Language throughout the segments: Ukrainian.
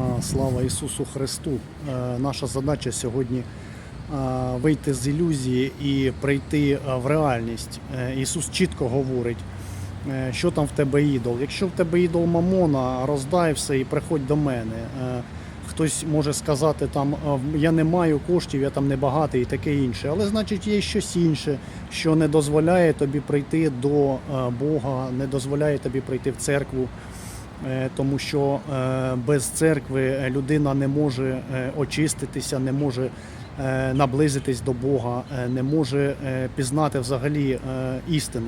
А, Слава Ісусу Христу! Е, Наша задача сьогодні е, вийти з ілюзії і прийти е, в реальність. Е, Ісус чітко говорить, е, що там в тебе ідол. Якщо в тебе ідол Мамона, роздай все і приходь до мене. Е, Хтось може сказати, там я не маю коштів, я там не багатий і таке інше. Але значить є щось інше, що не дозволяє тобі прийти до е, Бога, не дозволяє тобі прийти в церкву. Е, тому що е, без церкви людина не може е, очиститися, не може наблизитись до Бога, не може пізнати взагалі істину.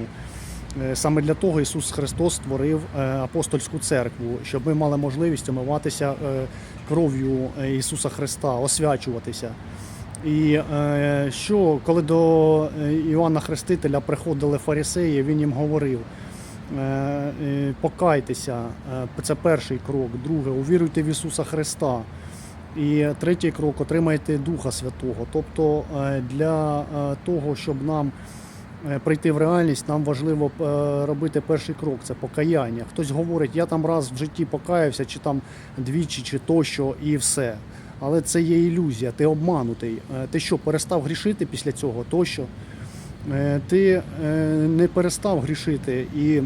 Саме для того Ісус Христос створив апостольську церкву, щоб ми мали можливість омиватися кров'ю Ісуса Христа, освячуватися. І що коли до Іоанна Хрестителя приходили фарисеї, він їм говорив: покайтеся, е, це перший крок. Друге, увіруйте в Ісуса Христа. І третій крок отримайте Духа Святого. Тобто е, для е, того, щоб нам е, прийти в реальність, нам важливо е, робити перший крок це покаяння. Хтось говорить, я там раз в житті покаявся, чи там двічі, чи тощо, і все. Але це є ілюзія, ти обманутий. Е, Ти що, перестав грішити після цього тощо? Е, Ти е, не перестав грішити і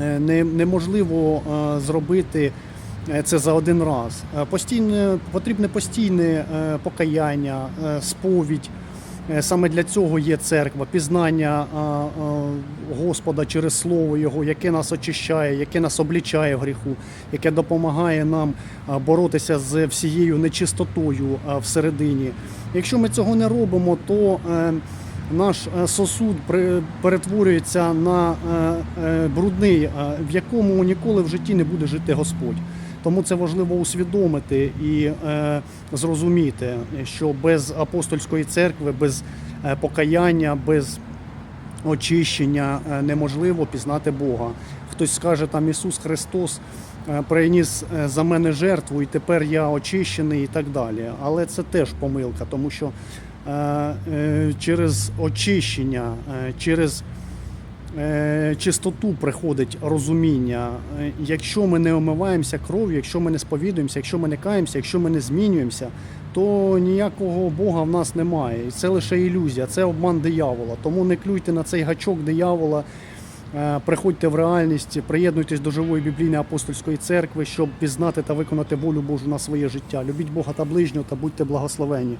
е, неможливо зробити це за один раз. Постійне, потрібне постійне покаяння, сповідь. Саме для цього є церква, пізнання Господа через Слово Його, яке нас очищає, яке нас облічає в гріху, яке допомагає нам боротися з всією нечистотою всередині. Якщо ми цього не робимо, то наш е, сосуд перетворюється на е, е, брудний, в якому ніколи в житті не буде жити Господь. Тому це важливо усвідомити і зрозуміти, що без апостольської церкви, без покаяння, без очищення неможливо пізнати Бога. Хтось скаже, там Ісус Христос приніс за мене жертву, і тепер я очищений і так далі. Але це теж помилка, тому що через очищення, е, через е, чистоту приходить розуміння. Е, Якщо ми не омиваємося кров'ю, якщо ми не сповідуємося, якщо ми не каємося, якщо ми не змінюємося, то ніякого Бога в нас немає. І це лише ілюзія, це обман диявола. Тому не клюйте на цей гачок диявола. Е, Приходьте в реальність, приєднуйтесь до живої біблійної апостольської церкви, щоб пізнати та виконати волю Божу на своє життя. Любіть Бога та ближнього та будьте благословені.